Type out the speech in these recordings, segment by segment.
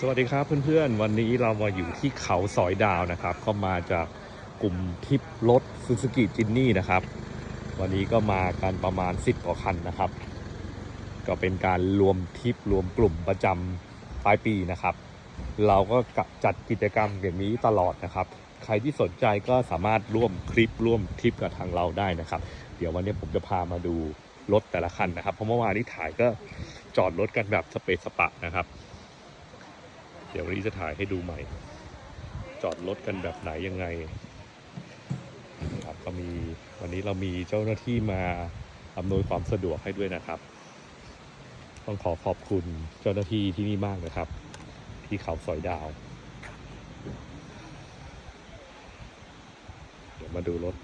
สวัสดีครับเพื่อนๆ วันนี้เรามาอยู่ที่เขาสอยดาวนะครับ ก็มาจากกลุ่มทริปรถซูซูกิจินนี่นะครับ วันนี้ก็มากันประมาณ 10กว่าคันนะครับ ก็เป็นการรวมทริปรวมกลุ่มประจำปลายปีนะครับ เราก็จัดกิจกรรมอย่างนี้ตลอดนะครับ ใครที่สนใจก็สามารถร่วมคลิปร่วมทริปกับทางเราได้นะครับ เดี๋ยววันนี้ผมจะพามาดูรถแต่ละคันนะครับ เพราะเมื่อวานนี้ถ่ายก็จอดรถกันแบบสเปซสปะนะครับ เดี๋ยววันนี้จะถ่ายให้ดูใหม่ จอดรถกันแบบไหนยังไงครับก็มีวันนี้เรามีเจ้าหน้าที่มาอำนวยความสะดวกให้ด้วยนะครับ ต้องขอขอบคุณเจ้าหน้าที่ที่นี่มากนะครับ ที่เขาสอยดาว เดี๋ยวมาดูรถ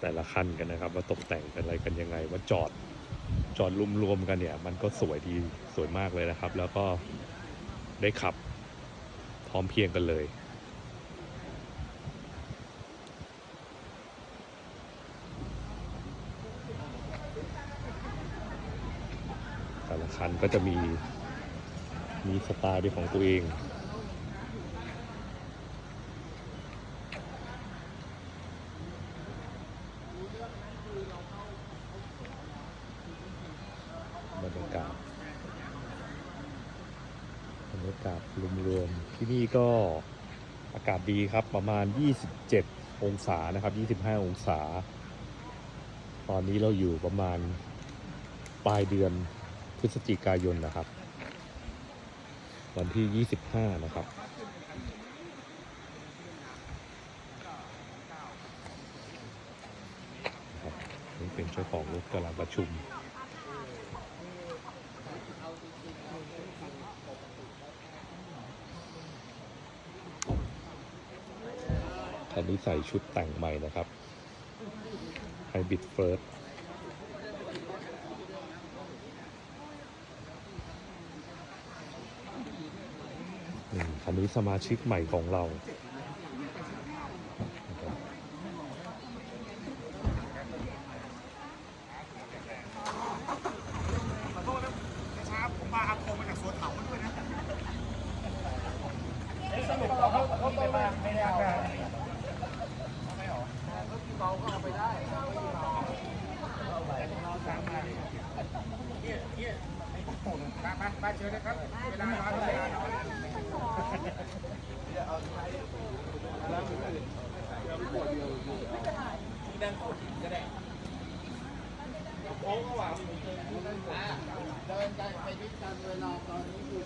แต่ละคันกันนะครับ ว่าตกแต่งเป็นอะไรกันยังไง ว่าจอดจอดรวมๆกันเนี่ย มันก็สวยดีสวยมากเลยนะครับ แล้วก็ ได้ขับ พร้อมเพียงกันเลย แต่ละคันก็จะมีมีสไตล์เป็นของตัวเอง บรรยากาศบรรยากาศรวมๆที่นี่ก็อากาศดีครับประมาณ 27 องศานะครับ 25 องศา ตอนนี้เราอยู่ประมาณปลายเดือนพฤศจิกายนนะครับ วันที่ 25 นะครับครับนี่เป็นเจ้าของรถกำลังประชุม คันนี้ใส่ชุดแต่งใหม่นะครับไฮบิดเฟิร์สคันนี้สมาชิกใหม่ของเราขอโทษนะนะครับผมมาอาโคมาจากสวนเถาด้วยนะสรุปเราเขาเขาไมาไม่ได้อาการไม่หรอ เบาก็เอาไปได้เอาไปเราสามมาเนี่ยเนี่ยมามามาเชิญนะครับ เวลาน้อยเวลาน้อยโค้งก็ว่าเดินกันไปด้วยกันเวลาตอนนี้อยู่